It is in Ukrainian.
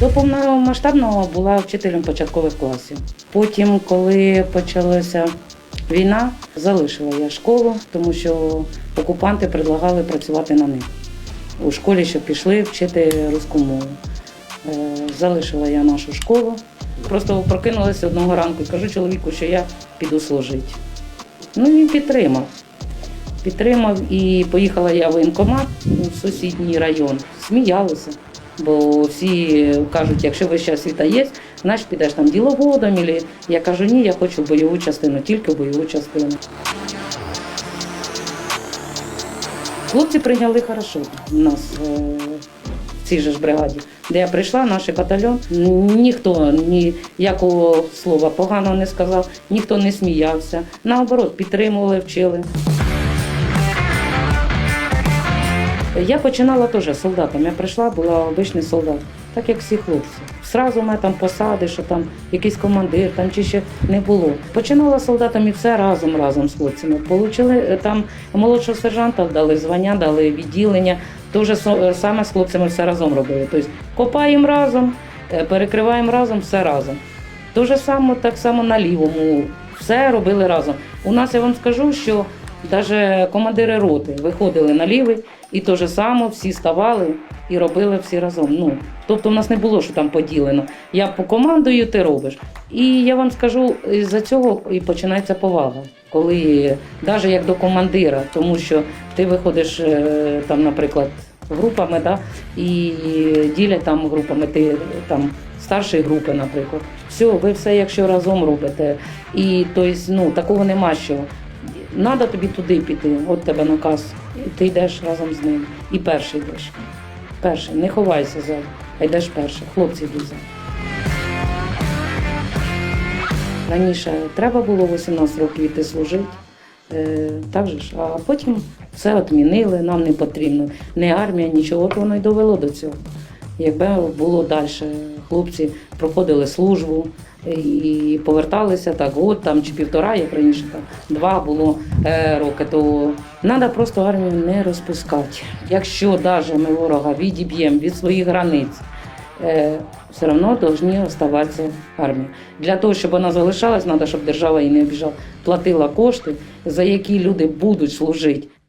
До повномасштабного була вчителем початкових класів. Потім, коли почалася війна, залишила я школу, тому що окупанти предлагали працювати на них. У школі, щоб пішли вчити руську мову. Е, Залишила я нашу школу. Просто прокинулася одного ранку і кажу чоловіку, що я піду служити. Ну він підтримав. Підтримав і поїхала я в воєнкомат у сусідній район. Сміялися. Бо всі кажуть, якщо вища освіта є, значить підеш там діловодом. Ілі... Я кажу, ні, я хочу бойову частину, тільки бойову частину. Хлопці прийняли хорошо нас е, в цій же ж бригаді. Де я прийшла, наш батальйон, ніхто ніякого слова поганого не сказав, ніхто не сміявся. Наоборот, підтримували, вчили. Я починала теж солдатом. Я прийшла, була обичний солдат, так як всі хлопці. Сразу мене там посади, що там якийсь командир, там чи ще не було. Починала солдатом і все разом разом з хлопцями. Получили е, там молодшого сержанта, дали звання, дали відділення. Теж саме з хлопцями все разом робили. Тобто копаємо разом, е, перекриваємо разом, все разом. То же само, так само на лівому, все робили разом. У нас я вам скажу, що навіть командири роти виходили на лівий, і то же само всі ставали і робили всі разом. Ну, тобто в нас не було, що там поділено. Я по командою ти робиш. І я вам скажу, з-за цього і починається повага. Коли навіть як до командира, тому що ти виходиш е, там, наприклад, групами, да, і ділять там групами, ти там старшої групи, наприклад. Все, ви все, якщо разом робите. І тобто, ну, такого нема що. Надо тобі туди піти, от тебе наказ, і ти йдеш разом з ним. І перший йдеш. Перший, не ховайся ззаду, а йдеш перший. Хлопці йдуть ззаду. Раніше треба було 18 років йти служити. Е, так же ж, а потім все відмінили, нам не потрібно. Не армія, нічого, от воно й довело до цього. Якби було далі, хлопці проходили службу і поверталися так, год там чи півтора, як раніше там два було е, роки, то треба просто армію не розпускати. Якщо навіть ми ворога відіб'ємо від своїх границь, е, все одно повинні оставатися армія. Для того, щоб вона залишалась, треба, щоб держава її не обіжала, платила кошти, за які люди будуть служити.